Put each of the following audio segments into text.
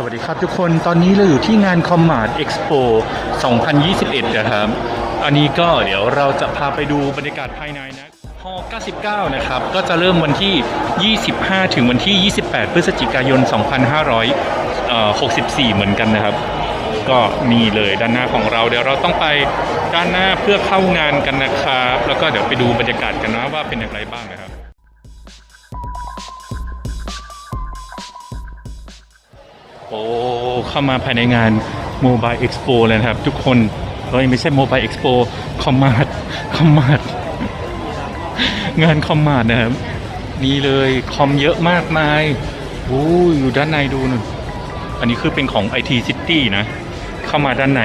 สวัสดีครับทุกคนตอนนี้เราอยู่ที่งาน c o m m a r t Expo 2021 นะครับ อันนี้ก็เดี๋ยวเราจะพาไปดูบรรยากาศภายในนะฮอ99 นะครับ ก็จะเริ่มวันที่ 25 ถึงวันที่ 28 พฤศจิกายน 2564 เหมือนกันนะครับ ก็นี่เลยด้านหน้าของเรา เดี๋ยวเราต้องไปด้านหน้าเพื่อเข้างานกันนะครับ แล้วก็เดี๋ยวไปดูบรรยากาศกันนะว่าเป็นอย่างไรบ้างนะครับ โอ้เข้ามาภายในงาน Mobile Expo เลยนะครับ ทุกคนเฮ้ยไม่ใช่ Mobile Expo คอมมาดคอมมาดงานคอมมาดนะครับนี่เลยคอมเยอะมากมายโอ้ยอยู่ด้านในดูหน่อยอันนี้คือเป็นของ IT City นะ เข้ามาด้านใน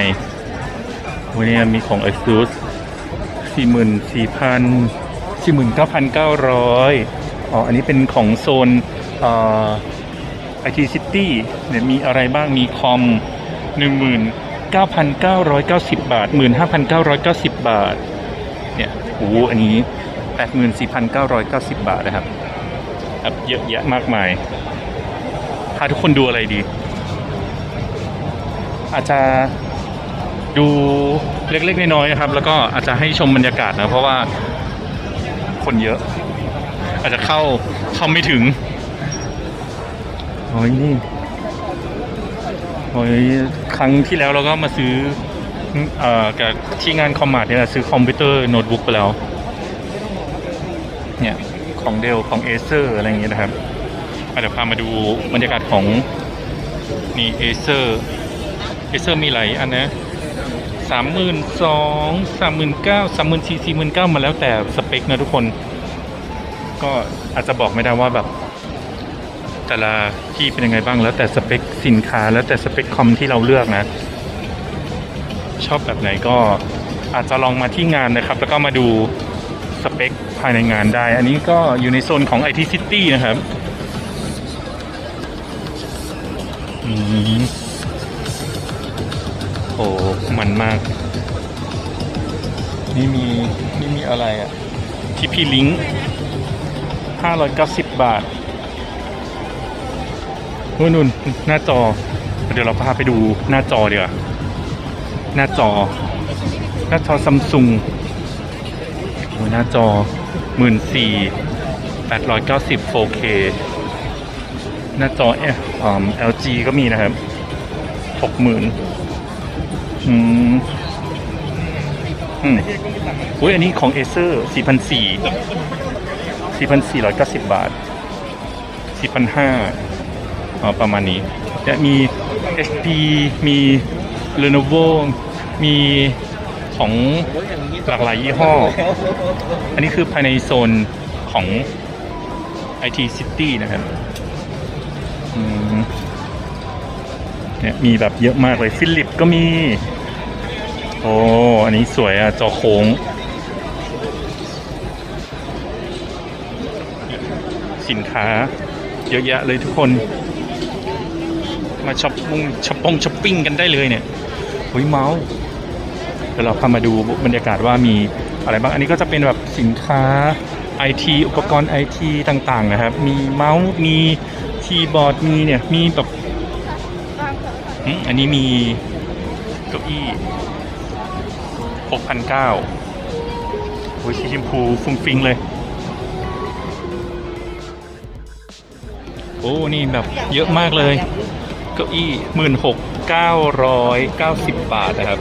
วันนี้มีของ ASUS 44,000 49,900 อ๋อ อันนี้เป็นของโซนเอ่อ IT City เนี่ยมีอะไรบ้างมีคอม 19,990 บาท 15,990 บาท เนี่ยโอ้โหอันนี้ 84,990 บาทนะครับครับเยอะแยะมากมายพาทุกคนดูอะไรดี อาจจะดูเล็ก ๆ น้อยๆนะครับ แล้วก็อาจจะให้ชมบรรยากาศนะ เพราะว่าคนเยอะ อาจจะเข้าเข้าไม่ถึง โอ้ยนี่โอ้ยครั้งที่แล้วเราก็มาซื้อเอ่อกับที่งานคอมมาร์ทเนี่ยแหละซื้อคอมพิวเตอร์โน้ตบุ๊กไปแล้ว เนี่ย ของเดลของเอเซอร์อะไรอย่างเงี้ยนะครับเดี๋ยวพามาดูบรรยากาศของนี่เอเซอร์เอเซอร์มีหลายอันนะสามหมื่นสองสามหมื่นเก้าสามหมื่นสี่สี่หมื่นเก้ามาแล้วแต่สเปคนะทุกคน ก็อาจจะบอกไม่ได้ว่าแบบ แต่ละที่เป็นยังไงบ้างแล้วแต่สเปคสินค้าแล้วแต่สเปคคอมที่เราเลือกนะ ชอบแบบไหนก็อาจจะลองมาที่งานนะครับ แล้วก็มาดูสเปคภายในงานได้ อันนี้ก็อยู่ในโซนของ IT City นะครับอืมโอ้มันมาก นี่มีนี่มีอะไรอะที่พี่ลิงก์590 บาท นู่นนู่นหน้าจอ เดี๋ยวเราพาไปดูหน้าจอเดี๋ยวหน้าจอ หน้าจอซัมซุงโอ้หน้าจอหมื่นสี่แปดร้อยเก้าสิบ 4K หน้าจอเออ LG ก็มีนะครับหกหมื่นอืมอืมอุ้ยอันนี้ของ Acer สี่พันสี่สี่พันสี่ร้อยเก้าสิบบาทสี่พันห้า อ๋อประมาณนี้จะมี HP มี Lenovo มีของหลากหลายยี่ห้อ อันนี้คือภายในโซนของ IT City นะครับเนี่ยมีแบบเยอะมากเลยฟิลิปก็มี โอ้อันนี้สวยอะจอโค้ง สินค้าเยอะแยะเลยทุกคน มาช้อปปิ้งช้อปปงช้อปปิ้งกันได้เลยเนี่ยหุยเมาส์เดี๋ยวเราพามาดูบรรยากาศว่ามีอะไรบ้าง อันนี้ก็จะเป็นแบบสินค้าไอทีอุปกรณ์ไอทีต่างๆนะครับ มีเมาส์มีคีย์บอร์ดมีเนี่ยมีแบบอันนี้มีเก้าอี้6,900โอ้ยสีชมพูฟุ้งฟิ้งเลย โอ้ นี่แบบเยอะมากเลย เก้าอี้หมื่นหกเก้าร้อยเก้าสิบบาทนะครับ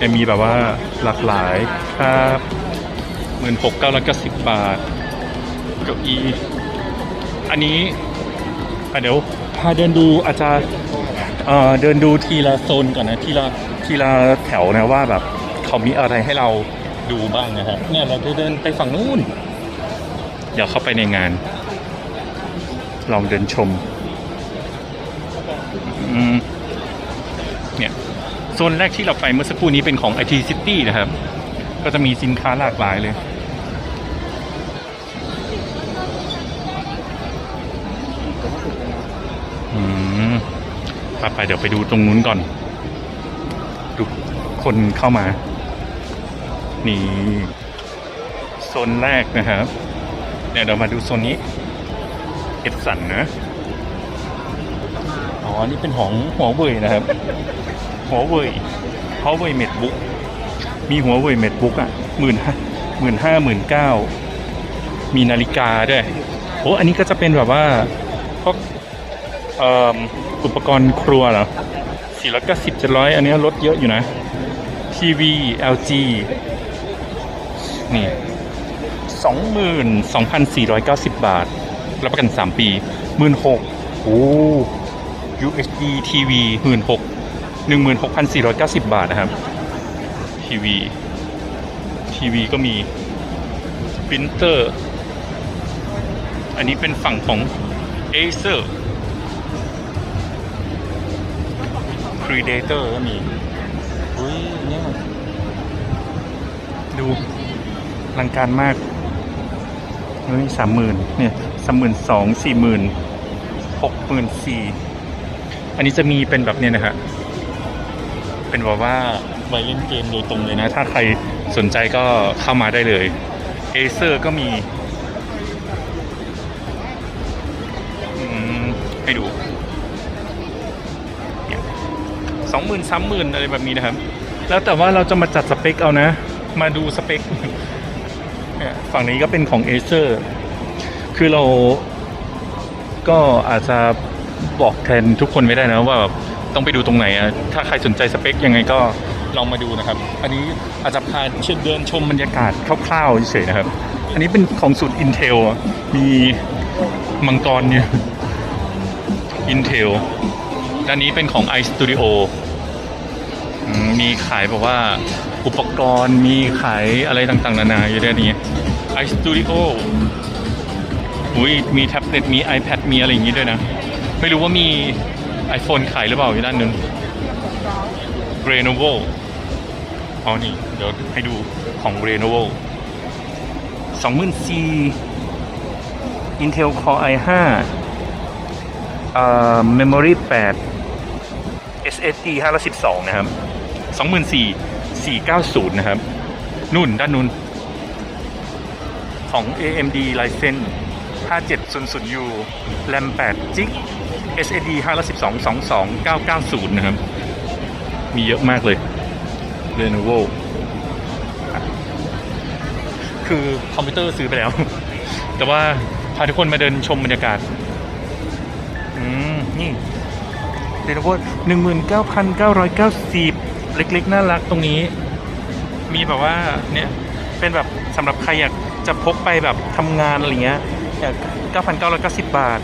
จะมีแบบว่าหลากหลายครับหมื่นหกเก้าร้อยเก้าสิบบาท เก้าอี้อันนี้อะเดี๋ยวพาเดินดูอาจจะเอ่อเดินดูทีละโซนก่อนนะทีละทีละแถวนะว่าแบบเขามีอะไรให้เราดูบ้างนะครับเนี่ยเราจะเดินไปฝั่งนู้นเดี๋ยวเข้าไปในงาน ลองเดินชม เนี่ยโซนแรกที่เราไปเมื่อสักครู่นี้เป็นของ IT City นะครับ ก็จะมีสินค้าหลากหลายเลยอืมไปเดี๋ยวไปดูตรงนู้นก่อน ดูคนเข้ามา นี่โซนแรกนะครับ เดี๋ยวเรามาดูโซนนี้ เอฟสันนะ อ๋ออันนี้เป็นของหัวเว่ยนะครับหัวเว่ยหัวเว่ยเม็ดบุ๊กมีหัวเว่ยเม็ดบุ๊กอะหมื่นห้าหมื่นห้าหมื่นเก้ามีนาฬิกาด้วยโอ้อันนี้ก็จะเป็นแบบว่าพวกเอ่อุปกรณ์ครัวเหรอสี่ร้อยเก้าสิบเจ็ดร้อยอันนี้ลดเยอะอยู่นะทีวี LG นี่สองหมื่นสองพันสี่ร้อยเก้าสิบบาท รับประกันสามปีหมื่นหกโอ้ UHD TV หมื่นหกหนึ่งหมื่นหกพันสี่ร้อยเก้าสิบบาทนะครับ ทีวี ทีวีก็มีปรินเตอร์ อันนี้เป็นฝั่งของ Acer Predator ก็มีอุ้ยเนี่ยดูลังการมากเฮ้ยสามหมื่นเนี่ยสามหมื่นสองสี่หมื่นหกหมื่นสี่ อันนี้จะมีเป็นแบบเนี้ยนะฮะเป็นแบบว่าไว้เล่นเกมโดยตรงเลยนะ ถ้าใครสนใจก็เข้ามาได้เลยเอเซอร์ก็มีมให้ดูสองหมื่นสามหมื่นอะไรแบบนี้นะครับ แล้วแต่ว่าเราจะมาจัดสเปคเอานะ มาดูสเปคฝั่งนี้ก็เป็นของ Acer คือเราก็อาจจะ บอกแทนทุกคนไม่ได้นะว่าแบบต้องไปดูตรงไหนอะถ้าใครสนใจสเปคยังไงก็ลองมาดูนะครับ อันนี้อาจจะพาเชิญเดินชมบรรยากาศคร่าวๆเฉยๆนะครับ อันนี้เป็นของสูตร Intel มีมังกรเนี่ย Intel ด้านนี้เป็นของ iStudio อืมมีขายแบบว่าอุปกรณ์มีขายอะไรต่างๆ นานาอยู่ในนี้ iStudio อุ้ยมีแท็บเล็ตมี iPad มีอะไรอย่างนี้ด้วยนะ ไม่รู้ว่ามี iPhone ขายหรือเปล่าอยู่ด้านนึง Lenovo อ๋อนี่ เดี๋ยวให้ดูของ Lenovo 24,000 Intel Core i5 เอ่อ Memory 8 SSD 512 นะครับ 24,490 นะครับนุ่น ด้านนู้น ของ AMD Ryzen 5700U RAM 8 g b SSD 512 22990 นะครับ มีเยอะมากเลย Lenovo คือคอมพิวเตอร์ซื้อไปแล้ว แต่ว่าพาทุกคนมาเดินชมบรรยากาศ อืม นี่เดนโวหนึ่งหมื่นเก้าพันเก้าร้อยเก้าสิบเล็กๆ น่ารักตรงนี้ มีแบบว่า เนี่ย เป็นแบบสำหรับใครอยากจะพกไปแบบทำงานอะไรเงี้ยอยากเก้าพันเก้าร้อยเก้าสิบบาท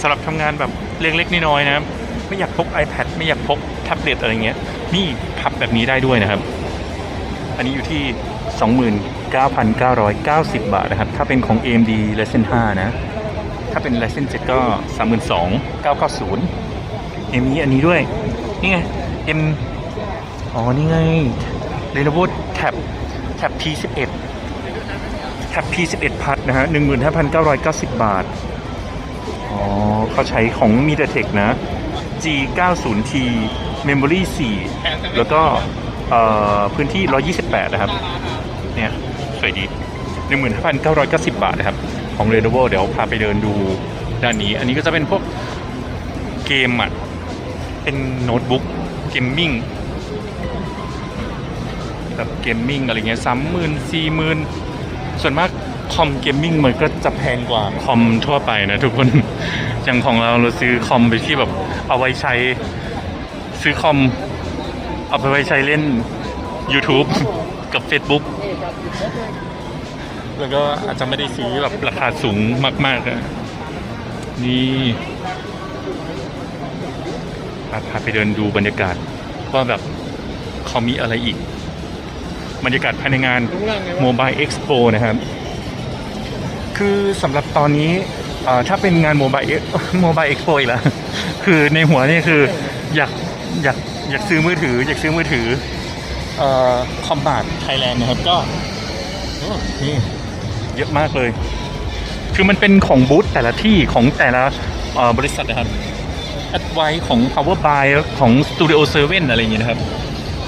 สำหรับทำงานแบบ เล็กๆน้อยๆนะไม่อยากพก iPad ไม่อยากพกแท็บเล็ตอะไรเงี้ยนี่พับแบบนี้ได้ด้วยนะครับ อันนี้อยู่ที่ 29,990 บาทนะครับ ถ้าเป็นของ AMD Ryzen 5 นะ ถ้าเป็น Ryzen 7 ก็ 32,990เอ็มนี้อันนี้ด้วย นี่ไง M อ๋อ นี่ไง Lenovo Tab Tab P11 Tab P11 พัดนะฮะ15,990 บาท อ๋อเขาใช้ของ MediaTek นะ G90T Memory 4 แล้วก็พื้นที่ 128 นะครับ เนี่ย สวยดี 15,990 บาทนะครับ ของ Lenovo เดี๋ยวพาไปเดินดูด้านนี้ อันนี้ก็จะเป็นพวกเกมอะ เป็นโน้ตบุ๊กเกมมิ่งแบบเกมมิ่งอะไรเงี้ยสามหมื่นสี่หมื่นส่วนมาก คอมเกมมิ่งมันก็จะแพงกว่าคอมทั่วไปนะทุกคน อย่างของเราเราซื้อคอมไปที่แบบเอาไว้ใช้ซื้อคอม เอาไปไว้ใช้เล่น YouTube กับ Facebook แล้วก็อาจจะไม่ได้ซื้อแบบราคาสูงมากๆอะนี่พาพาไปเดินดูบรรยากาศว่าแบบเขามีอะไรอีก บรรยากาศภายในงาน Mobile Expo นะครับ คือสำหรับตอนนี้ถ้าเป็นงาน Mobile Ex- Mobile Expo อีกแล้วคือในหัวนี่คืออยากอยากอยากซื้อมือถือ อยากซื้อมือถือคอมบาทไทยแลนด์นะครับก็โอ้นี่เยอะมากเลย คือมันเป็นของบูธแต่ละที่ของแต่ละบริษัทนะครับแอดไวของ Power Buy ของ Studio 7อะไรอย่างเงี้ยนะครับ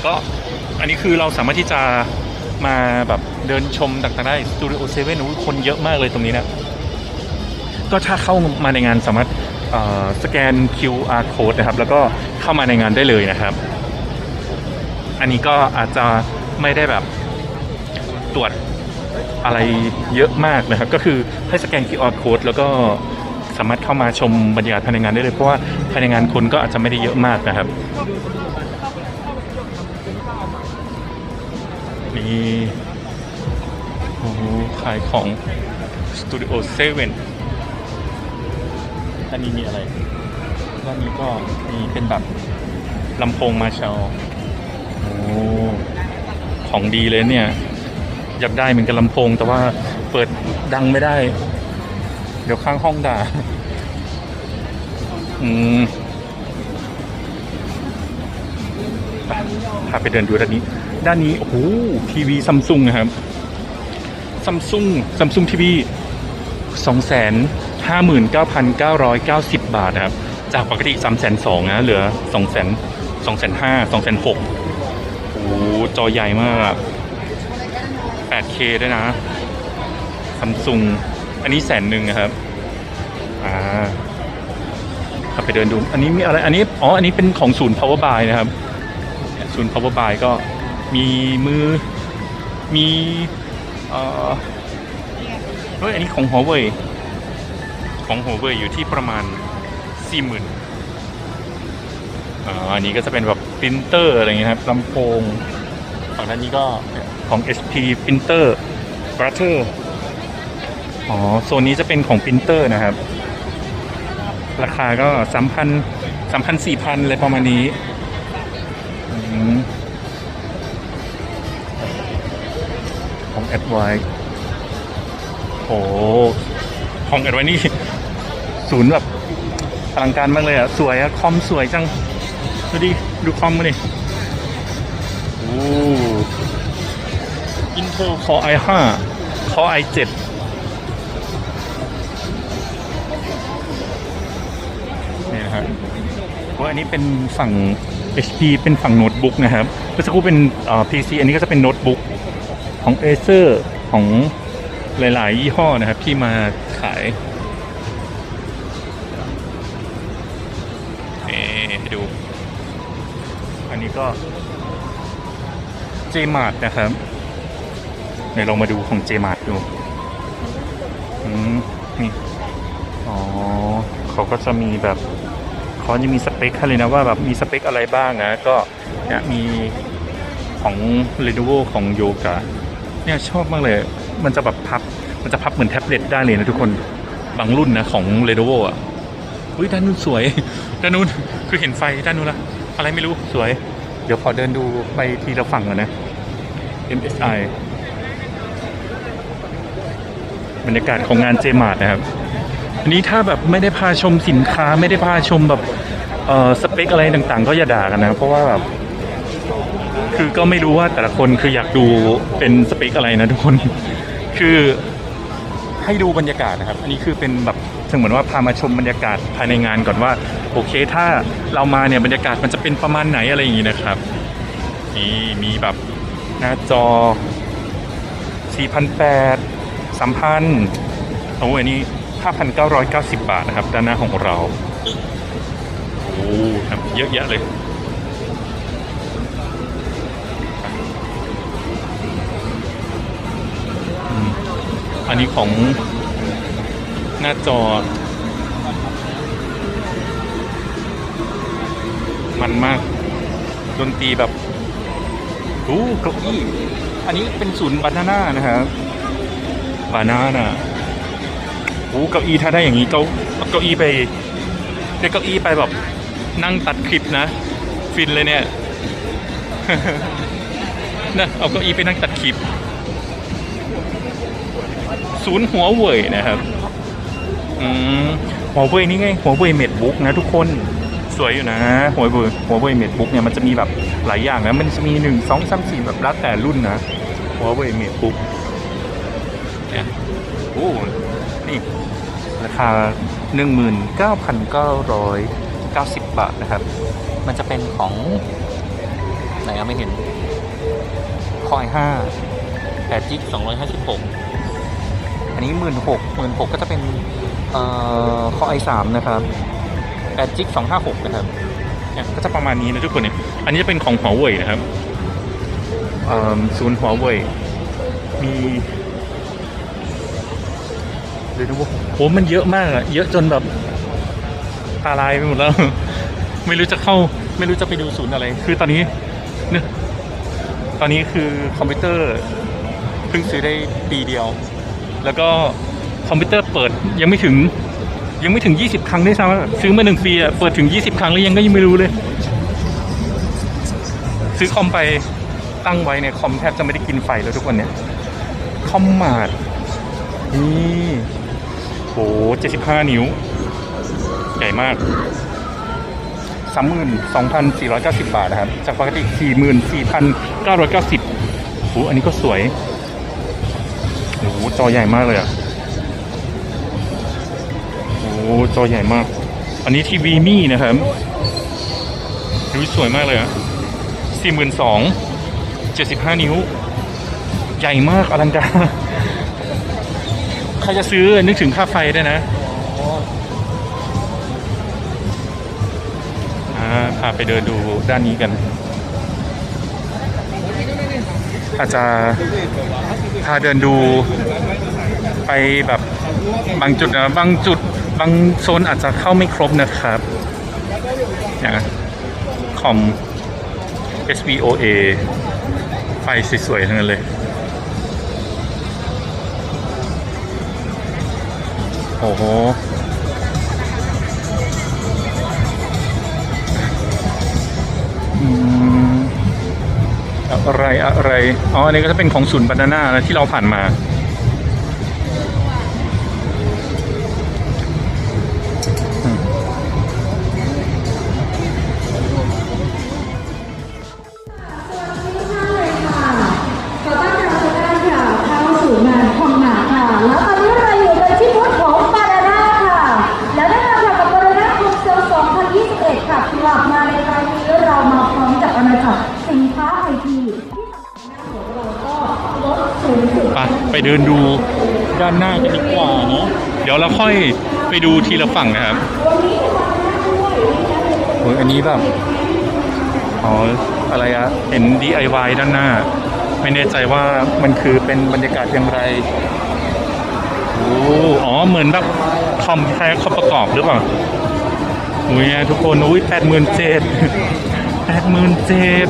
ก็อันนี้คือเราสามารถที่จะ มาแบบเดินชมต่างๆได้ Studio 7อู้คนเยอะมากเลยตรงนี้นะก็ถ้าเข้ามาในงานสามารถสแกน QR code นะครับ แล้วก็เข้ามาในงานได้เลยนะครับ อันนี้ก็อาจจะไม่ได้แบบตรวจอะไรเยอะมากนะครับ ก็คือให้สแกน QR code แล้วก็สามารถเข้ามาชมบรรยากาศภายในงานได้เลย เพราะว่าภายในงานคนก็อาจจะไม่ได้เยอะมากนะครับ โอ้ขายของสตูดิโอเซเว่นด้านนี้มีอะไรด้านนี้ก็มีเป็นแบบลำโพงมาเชลโอ้ของดีเลยเนี่ย อยากได้เหมือนกันลำโพง แต่ว่าเปิดดังไม่ได้ เดี๋ยวข้างห้องด่า อืมพาไปเดินดูด้านนี้ ด้านนี้โอ้โหทีวีซัมซุงนะครับซัมซุงซัมซุงทีวีสองแสนห้าหมื่นเก้าพันเก้าร้อยเก้าสิบบาทนะครับ จากปกติสามแสนสองนะเหลือสองแสนสองแสนห้าสองแสนหกโอ้โหจอใหญ่มาก 8K ด้วยนะซัมซุงอันนี้แสนหนึ่งนะครับอ่าข้าไปเดินดู อันนี้มีอะไร อันนี้ อ๋อ อันนี้เป็นของศูนย์ power buy นะครับ ศูนย์ power buy ก็ มีมือ มีเออเฮ้ยอันนี้ของ Huawei ของ Huawei อยู่ที่ประมาณ40,000อ่าอันนี้ก็จะเป็นแบบปรินเตอร์อะไรเงี้ยครับลำโพงฝั่งด้านนี้ก็ของ HP Printer Brother อ๋อโซนนี้จะเป็นของ Printer นะครับ ราคาก็สามพันสามพันสี่พันอะไรประมาณนี้ อืมของ a d v i โอ้ของ a d v i นี่ศูนย์แบบอลังการมากเลยอะ สวยอะ คอมสวยจัง ดูดิ ดูคอมมาดิโอ้ Intel Core i5 Core i7 นี่นะครับว่าอันนี้เป็นฝั่ง HP เป็นฝั่งโน้ตบุ๊กนะครับเมื่อสักครู่เป็นอ่อ PC อันนี้ก็จะเป็นโน้ตบุ๊ก ของ Acer ของหลาย ๆ ยี่ห้อนะครับที่มาขายให้ดู อันนี้ก็ JMart นะครับเดี๋ยวลองมาดูของ JMart ดูอืมนี่อ๋อเขาก็จะมีแบบเขาจะมีสเปคให้เลยนะว่าแบบมีสเปคอะไรบ้างนะ ก็เนี่ยมีของ Lenovo ของโยกะ เนี่ยชอบมากเลย มันจะแบบพับ มันจะพับเหมือนแท็บเล็ตได้เลยนะทุกคน บางรุ่นนะของ Lenovo อะอุ้ยด้านนู้นสวย ด้านนู้นคือเห็นไฟด้านนู้นละอะไรไม่รู้สวย เดี๋ยวขอเดินดูไปทีละฝั่งก่อนนะ MSI บรรยากาศของงานเจมาร์นะครับอันนี้ถ้าแบบไม่ได้พาชมสินค้าไม่ได้พาชมแบบเอ่อสเปคอะไรต่างๆ ก็อย่าด่ากันนะ เพราะว่าแบบ คือก็ไม่รู้ว่าแต่ละคนคืออยากดูเป็นสเปคอะไรนะทุกคน คือให้ดูบรรยากาศนะครับ อันนี้คือเป็นแบบถึงเหมือนว่าพามาชมบรรยากาศภายในงานก่อนว่า โอเค ถ้าเรามาเนี่ยบรรยากาศมันจะเป็นประมาณไหนอะไรอย่างนี้นะครับนี่มีแบบหน้าจอ 4,800 3,000โอ้อันนี้ 5,990 บาทนะครับ ด้านหน้าของเรา โอ้ครับเยอะแยะเลย อันนี้ของหน้าจอ มันมากดนตรีแบบโอ้เก้าอี้ อันนี้เป็นศูนย์บานาน่านะครับบานาน่าโอ้เก้าอี้ถ้าได้อย่างนี้เก้าเอาเก้าอี้ไปได้เก้าอี้ไปแบบนั่งตัดคลิปนะ ฟินเลยเนี่ยนะเอาเก้าอี้ไปนั่งตัดคลิป ศูนย์หัวเว่ยนะครับ อืมหัวเว่ยนี่ไงหัวเว่ยเมดบุ๊กนะทุกคนสวยอยู่นะหัวเว่ยหัวเว่ยเมดบุ๊กเนี่ยมันจะมีแบบหลายอย่างนะมันจะมีหนึ่งสองสามสี่แบบแล้วแต่รุ่นนะหัวเว่ยเมดบุ๊กเนี่ยโอ้นี่ราคา19,990บบาทนะครับ มันจะเป็นของไหนอะไม่เห็นคอย5 8จิก256อั นนี้16,000 16,000ก็จะเป็นเอ่อคอ i3 นะครับแปดจิกสองห้าหกนะครับเนี่ยก็จะประมาณนี้นะทุกคนเนี่ยอันนี้จะเป็นของหัวเว่ยนะครับเอิ่มศูนย์หัวเว่ยมีเดี๋ยวดูว่าโหมันเยอะมากอะเยอะจนแบบตาลายไปหมดแล้ว ไม่รู้จะเข้า ไม่รู้จะไปดูศูนย์อะไร คือตอนนี้เนี่ยตอนนี้คือคอมพิวเตอร์เพิ่งซื้อได้ปีเดียว แล้วก็คอมพิวเตอร์เปิดยังไม่ถึงยังไม่ถึง 20 ครั้งด้วยซ้ำซื้อมาหนึ่งปีอะเปิดถึง 20 ครั้งแล้วยังก็ยังไม่รู้เลย ซื้อคอมไปตั้งไว้เนี่ยคอมแทบจะไม่ได้กินไฟแล้วทุกวันเนี่ยคอมมาดนี่โห75นิ้ว ใหญ่มาก32,490บาทนะครับ จากปกติ44,990โหอันนี้ก็สวย โอ้โหจอใหญ่มากเลยอะโอ้โหจอใหญ่มาก อันนี้ทีวีมี่นะครับดูสวยมากเลยอะ42,000 75นิ้ว ใหญ่มากอลังการใครจะซื้อนึกถึงค่าไฟได้นะอ่าพาไปเดินดูด้านนี้กัน อาจจะาเดินดูไปแบบบางจุดนะบางจุดบางโซนอาจจะเข้าไม่ครบนะครับ อย่างคอม SVOA ไฟสวยๆทั้งนั้นเลย โอ้โห อะไรอะไร อ๋อ อันนี้ก็จะเป็นของศูนย์บานาน่านะที่เราผ่านมา ไปไปเดินดูด้านหน้ากันดีกว่าเนาะเดี๋ยวเราค่อยไปดูทีละฝั่งนะครับโอ้ยอันนี้แบบอ๋ออะไรอะเห็น DIY ด้านหน้า ไม่แน่ใจว่ามันคือเป็นบรรยากาศอย่างไรโอ้อ๋อเหมือนแบบคอมแท้คอมประกอบหรือเปล่าอุ้ยทุกคนอุ้ยแปดหมื่นเจ็ดแปดหมื่นเจ็ด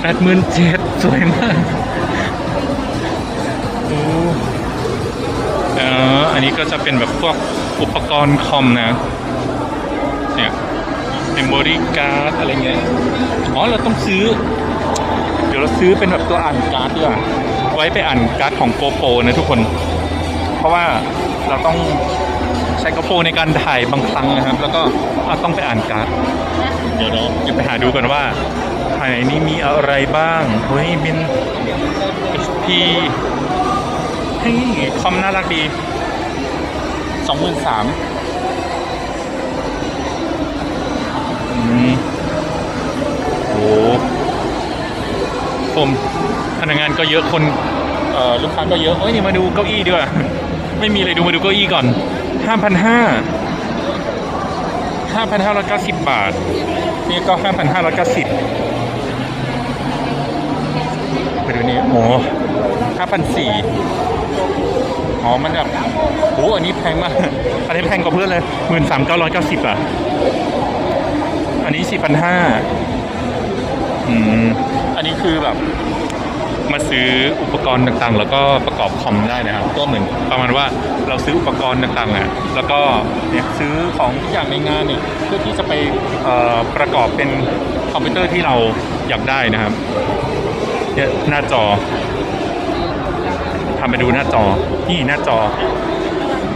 แปดหมื่นเจ็ดสวยมากโอ้ เอออันนี้ก็จะเป็นแบบพวกอุปกรณ์คอมนะ เนี่ย memory card อะไรเงี้ย อ๋อ เราต้องซื้อ เดี๋ยวเราซื้อเป็นแบบตัวอ่านการ์ดดีกว่าไว้ไปอ่านการ์ดของโกโปนะทุกคน เพราะว่าเราต้องใช้โกโปในการถ่ายบางครั้งนะครับ แล้วก็ต้องไปอ่านการ์ด เดี๋ยวเราจะไปหาดูกันว่าภายในนี้มีอะไรบ้างเฮ้ยเป็น HP เฮ้ยคอมน่ารักดีสองหมื่นสามโอ้ผมพนักงานก็เยอะคนเอ่อลูกค้าก็เยอะเอ้ยนี่มาดูเก้าอี้ดีกว่าไม่มีอะไรดูมาดูเก้าอี้ก่อนห้าพันห้าห้าพันห้าร้อยเก้าสิบบาท นี่ก็ห้าพันห้าร้อยเก้าสิบไปดูนี่โอ้ห้าพันสี่ อ๋อ มันแบบโอ้อันนี้แพงมาก อันนี้แพงกว่าเพื่อนเลยหมื่นสามเก้าร้อยเก้าสิบอะ อันนี้สี่พันห้าอืม อันนี้คือแบบ มาซื้ออุปกรณ์ต่างๆ แล้วก็ประกอบคอมได้นะครับ ก็เหมือนประมาณว่าเราซื้ออุปกรณ์ต่างๆอะ แล้วก็เนี่ยซื้อของทุกอย่างในงานเนี่ยเพื่อที่จะไปประกอบเป็นคอมพิวเตอร์ที่เราอยากได้นะครับเนี่ยหน้าจอ ทำไปดูหน้าจอ นี่หน้าจอ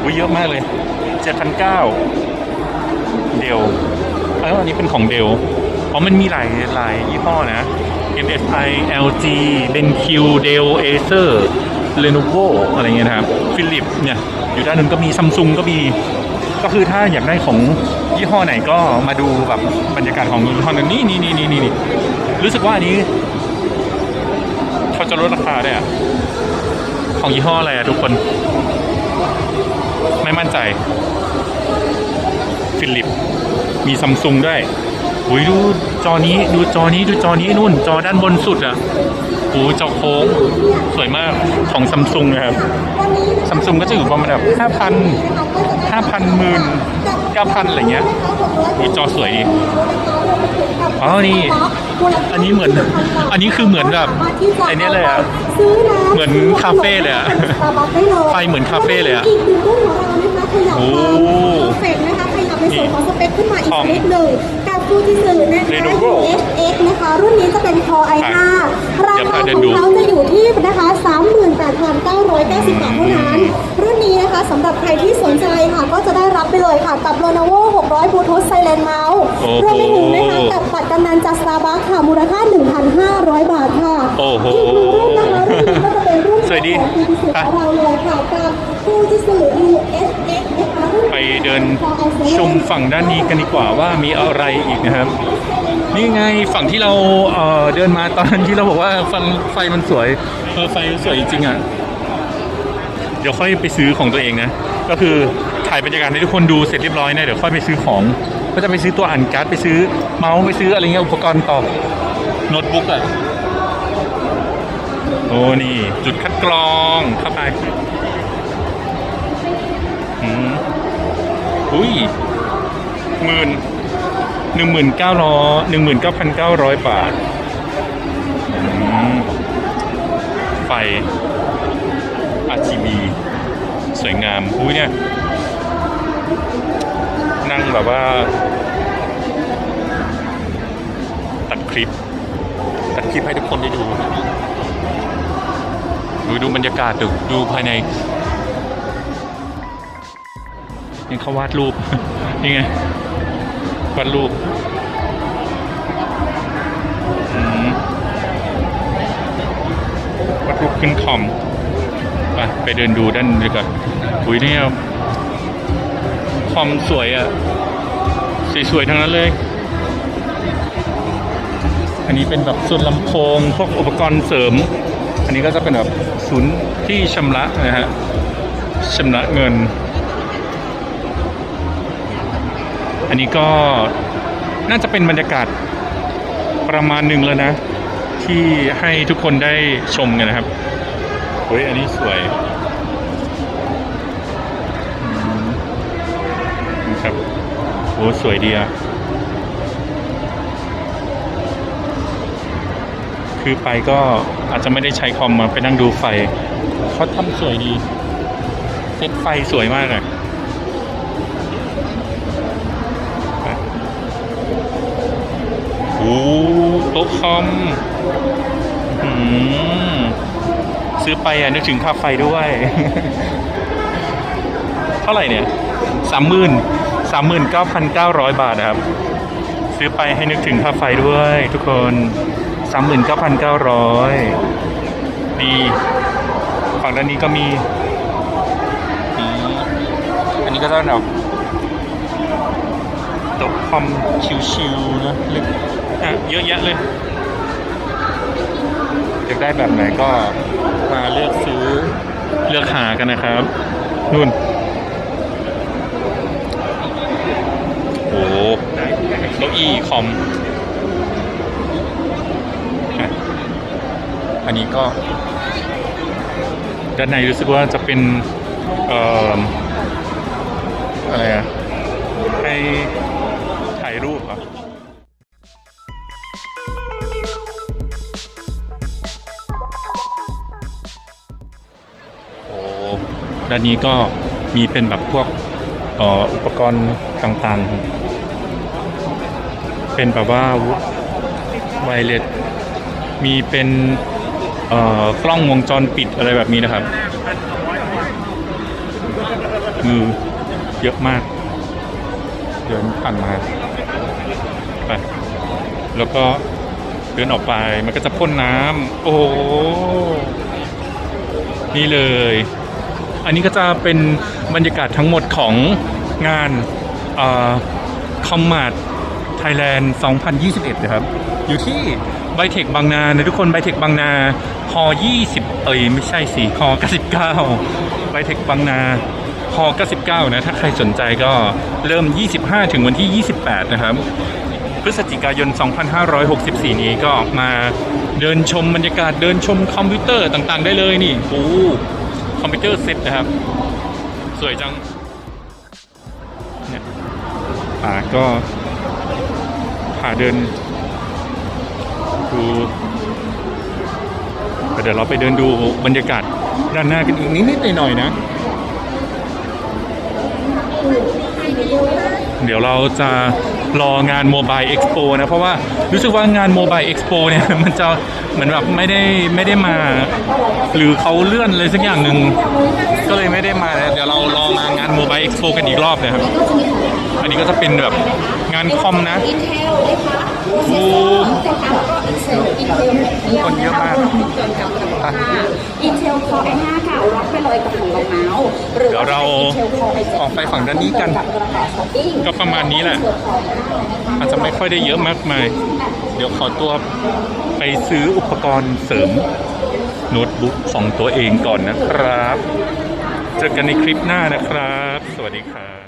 อุ้ยเยอะมากเลย 7,900 เดลเอออันนี้เป็นของเดลอ๋อมันมีหลายหลายยี่ห้อนะ MSI LG BenQ Dell Acer Lenovo อะไรเงี้ยนะครับ Philips เนี่ย อยู่ด้านนึงก็มีซัมซุงก็มี ก็คือถ้าอยากได้ของยี่ห้อไหนก็มาดูแบบบรรยากาศของยี่ห้อนั้นนี่นี่นี่นี่นี่รู้สึกว่าอันนี้ เขาจะลดราคาได้อะ ของยี่ห้ออะไรอะทุกคน ไม่มั่นใจ ฟิลิป มีซัมซุงด้วยอุ้ยดูจอนี้ดูจอนี้ดูจอนี้นู่น จอด้านบนสุดอะโอ้จอโค้งสวยมากของซัมซุงนะครับซัมซุงก็จะอยู่ประมาณแบบห้าพันห้าพันหมื่นเก้าพันอะไรเงี้ยอุ้ยจอสวยดีอ๋อนี่ อันนี้เหมือน อันนี้คือเหมือนแบบไอ้เนี่ยเลยอะ เหมือนคาเฟ่เลยอะไฟเหมือนคาเฟ่เลยอะอีกหนึ่งรุ่นของเรานะคะขยับโอ้ความเพอร์เฟกต์นะคะขยับในส่วนของสเปคขึ้นมาอีกของนิดหนึ่งกับฟูจิสึนะคะ Lenovo HX นะคะ รุ่นนี้จะเป็น Core i5 ราเดี๋ยวคาพาขเดิอนงดูเขาจะอยู่ที่นะคะ38,990บาทเท่านั้น รุ่นนี้นะคะสำหรับใครที่สนใจค่ะก็จะได้รับไปเลยค่ะกับ Lenovo 600 Bluetooth Silent Mouse โอ้รโหวมไปถึงนะคะกับบัตรกำนันจาก Starbucks ค่ะมูลค่า 1,500 บาทค่ะโอ้โหอีกหนึ่งรุ่นนะคะรุ่นนี้ก็จะเป็นรุ่น ส วยดีของ Fujitsu ของเราเลยค่ะกับ Fujitsu USX นะคะรุ่นไปเดินชมฝั่งด้านนี้กันดีกว่าว่ามีอะไรอีกนะครับ นี่ไงฝั่งที่เราเอ่อเดินมาตอนที่เราบอกว่าฟังไฟมันสวยเออไฟสวยจริงๆอะเดี๋ยวค่อยไปซื้อของตัวเองนะ ก็คือถ่ายบรรยากาศให้ทุกคนดูเสร็จเรียบร้อยนะเดี๋ยวค่อยไปซื้อของ ก็จะไปซื้อตัวอ่านการ์ดไปซื้อเมาส์ไปซื้ออะไรเงี้ยอุปกรณ์ต่อโน้ตบุ๊กอะโอ้นี่ จุดคัดกรองเข้าไปอืมอุ้ยหมื่นหนึ่งหมื่นเก้าร้อยหนึ่งหมื่นเก้าพันเก้าร้อยบาทไฟ RGB สวยงาม อุ้ยเนี่ย นั่งแบบว่า ตัดคลิป ตัดคลิปให้ทุกคนได้ดู ดูดูบรรยากาศดูดูภายในนี่เขาวาดรูปนี่ไงวาดรูปวาดรูปขึ้นคอมไปไปเดินดูด้านดีกว่าอุ้ยเนี่ยคอมสวยอะ่ะสวยๆทั้งนั้นเลย อันนี้เป็นแบบส่วนลำโพง พวกอุปกรณ์เสริม อันนี้ก็จะเป็นแบบศูนย์ที่ชำระนะฮะชำระเงิน อันนี้ก็น่าจะเป็นบรรยากาศประมาณหนึ่งแล้วนะ ที่ให้ทุกคนได้ชมกันนะครับเฮ้ยอันนี้สวยนะครับโอ้สวยดีอะ คือไปก็อาจจะไม่ได้ใช้คอมมาไปนั่งดูไฟเขาทำสวยดีเซตไฟสวยมากเลยโอ้โต๊ะคอมอซื้อไปอะนึกถึงค่าไฟด้วย เท่าไหร่เนี่ยสามหมื่นสามหมื่นเก้าพันเก้าร้อยบาทครับ ซื้อไปให้นึกถึงค่าไฟด้วยทุกคน สามหมื่นเก้าพันเก้าร้อยดีฝั่งด้านนี้ก็มีอันนี้ก็จะแบบโต๊ะคอมชิวๆนะลึกอะเยอะแยะเลยอยากได้แบบไหนก็มาเลือกซื้อเลือกหากันนะครับนู่นโอ้โหเก้าอี้คอมอะ อันนี้ก็ ด้านในรู้สึกว่าจะเป็นเอ่ออะไรอะให้ถ่ายรูปอะโอ้ด้านนี้ก็มีเป็นแบบพวกเอ่ออุปกรณ์ต่างๆ เป็นแบบว่าไวเลสมีเป็น กล้องวงจรปิดอะไรแบบนี้นะครับมือเยอะมาก เดินผ่านมาไปแล้วก็เดินออกไปมันก็จะพ่นน้ำโอ้โหนี่เลย อันนี้ก็จะเป็นบรรยากาศทั้งหมดของงานคอมมาดไทยแลนด์ 2021 นะครับ อยู่ที่ ไบเทคบางนานะทุกคนไบเทคบางนาฮอ20 เอ้ยไม่ใช่สิฮอ99ไบเทคบางนาฮอ99 นะ ถ้าใครสนใจก็เริ่ม 25 ถึงวันที่ 28 นะครับ พฤศจิกายน 2564 นี้ก็มาเดินชมบรรยากาศเดินชมคอมพิวเตอร์ต่างๆ ได้เลยนี่โอ้คอมพิวเตอร์เซ็ตนะครับ สวยจังเนี่ยป่าก็พาเดิน คือเดี๋ยวเราไปเดินดูบรรยากาศด้านหน้ากันอีกนิดๆหน่อยๆนะ เดี๋ยวเราจะ รองานโมบายเอ็กซ์โปนะ เพราะว่ารู้สึกว่างานโมบายเอ็กซ์โปเนี่ยมันจะเหมือนแบบไม่ได้ไม่ได้มา หรือเขาเลื่อนอะไรสักอย่างหนึ่งก็เลยไม่ได้มานะเดี๋ยวเรารอมางานโมบายเอ็กซ์โปกันอีกรอบนะครับ อันนี้ก็จะเป็นแบบงานคอมนะอินเทลนะคะโอ้นะคะแล้วก็อินเทลอินเทลเนี่ยคนเยอะมากรวมถึงเกินกับราคาอินเทลคอ i5 ค่ะรับไปเลยกับของรองเมาส์หรือเดี๋ยวเรา Intel Core i7 ออกไปฝั่งด้านนี้กันกับกระเป๋าช้อปปิ้งก็ประมาณนี้แหละอาจจะไม่ค่อยได้เยอะมากมาย เดี๋ยวขอตัวไปซื้ออุปกรณ์เสริมโน้ตบุ๊กของตัวเองก่อนนะครับ เจอกันในคลิปหน้านะครับ สวัสดีครับ